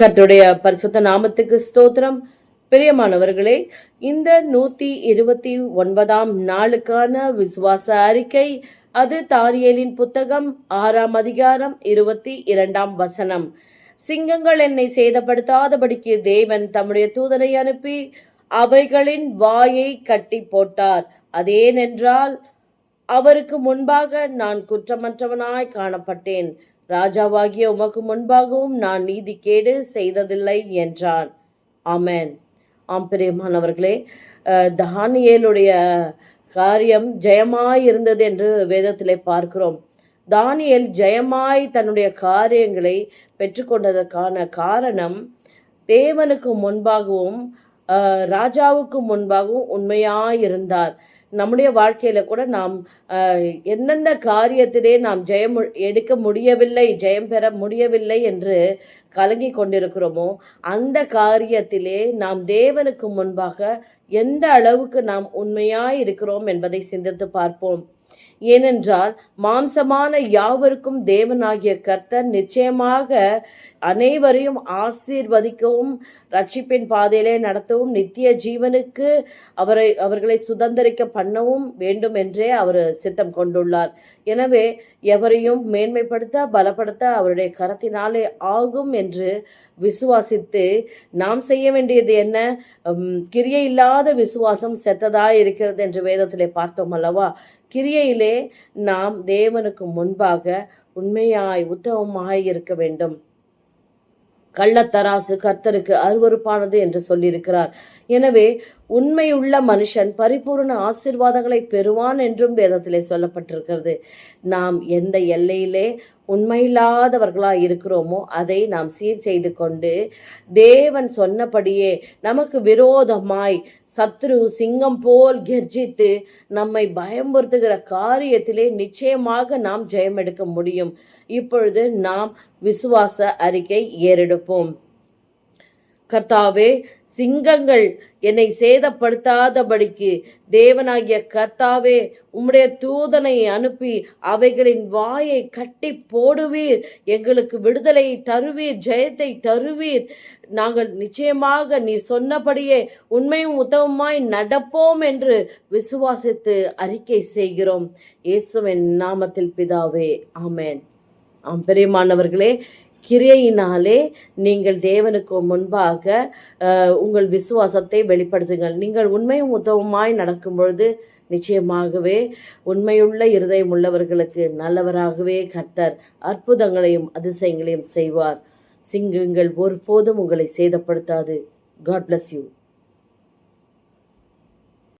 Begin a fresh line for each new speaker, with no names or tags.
கர்த்துடைய பரிசுத்த நாமத்துக்கு ஸ்தோத்திரம். பிரியமானவர்களே இந்த நூத்தி இருபத்தி ஒன்பதாம் நாளுக்கான விசுவாச அறிக்கை அது தானியலின் புத்தகம் ஆறாம் அதிகாரம் இருபத்தி இரண்டாம் வசனம். சிங்கங்கள் என்னை சேதப்படுத்தாதபடிக்கு தேவன் தம்முடைய தூதனை அனுப்பி அவைகளின் வாயை கட்டி போட்டார். அதேனென்றால் அவருக்கு முன்பாக நான் குற்றமற்றவனாய் காணப்பட்டேன். ராஜாவாகிய உமக்கு முன்பாகவும் நான் நீதி கேடு செய்ததில்லை என்றான். ஆமேன். ஆம் பிரியமானவர்களே தானியேலுடைய காரியம் ஜெயமாய் இருந்தது என்று வேதத்திலே பார்க்கிறோம். தானியேல் ஜெயமாய் தன்னுடைய காரியங்களை பெற்றுக்கொண்டதற்கான காரணம் தேவனுக்கு முன்பாகவும் ராஜாவுக்கு முன்பாகவும் உண்மையாயிருந்தார். இருந்தார் நம்முடைய வாழ்க்கையில் கூட நாம் எந்தெந்த காரியத்திலே நாம் ஜெயம் எடுக்க முடியவில்லை ஜெயம் பெற முடியவில்லை என்று கலங்கி கொண்டிருக்கிறோமோ அந்த காரியத்திலே நாம் தேவனுக்கு முன்பாக எந்த அளவுக்கு நாம் உண்மையாய் இருக்கிறோம் என்பதை சிந்தித்து பார்ப்போம். ஏனென்றால் மாம்சமான யாவருக்கும் தேவனாகிய கர்த்தர் நிச்சயமாக அனைவரையும் ஆசீர்வதிக்கவும் ரட்சிப்பின் பாதையிலே நடத்தவும் நித்திய ஜீவனுக்கு அவரை அவர்களை சுதந்திரிக்க பண்ணவும் வேண்டும் என்றே அவர் சித்தம் கொண்டுள்ளார். எனவே எவரையும் மேன்மைப்படுத்த பலப்படுத்த அவருடைய கரத்தினாலே ஆகும் என்று விசுவாசித்து நாம் செய்ய வேண்டியது என்ன? கிரியை இல்லாத விசுவாசம் செத்ததாக இருக்கிறது என்று வேதத்திலே பார்த்தோம் அல்லவா? கிரியையிலே நாம் தேவனுக்கு முன்பாக உண்மையாய் உத்தமமாய் இருக்க வேண்டும். கள்ளத்தராசு கர்த்தருக்கு அருவருப்பானது என்று சொல்லியிருக்கிறார். எனவே உண்மையுள்ள மனுஷன் பரிபூர்ண ஆசீர்வாதங்களை பெறுவான் என்றும் வேதத்திலே சொல்லப்பட்டிருக்கிறது. நாம் எந்த எல்லையிலே உண்மையில்லாதவர்களாக இருக்கிறோமோ அதை நாம் சீர் செய்து கொண்டு தேவன் சொன்னபடியே நமக்கு விரோதமாய் சத்ரு சிங்கம் போல் கெர்ஜித்து நம்மை பயமுறுத்துகிற காரியத்திலே நிச்சயமாக நாம் ஜெயம் எடுக்க முடியும். இப்பொழுது நாம் விசுவாச அறிக்கை ஏறெடுப்போம். கர்த்தாவே சிங்கங்கள் என்னை சேதப்படுத்தாதபடிக்கு தேவனாகிய கர்த்தாவே உம்முடைய தூதனை அனுப்பி அவைகளின் வாயை கட்டி போடுவீர். எங்களுக்கு விடுதலையை தருவீர் ஜெயத்தை தருவீர். நாங்கள் நிச்சயமாக நீ சொன்னபடியே உண்மையும் உத்தவமாய் நடப்போம் என்று விசுவாசித்து அறிக்கை செய்கிறோம். இயேசுவின் நாமத்தில் பிதாவே ஆமேன். ஆம் பெரியமானவர்களே கிரியையினாலே நீங்கள் தேவனுக்கு முன்பாக உங்கள் விசுவாசத்தை வெளிப்படுத்துங்கள். நீங்கள் உண்மையும் உத்தவமாய் நடக்கும் பொழுது நிச்சயமாகவே உண்மையுள்ள இருதயம் உள்ளவர்களுக்கு நல்லவராகவே கர்த்தர் அற்புதங்களையும் அதிசயங்களையும் செய்வார். சிங்கங்கள் ஒருபோதும் உங்களை சேதப்படுத்தாது. God bless you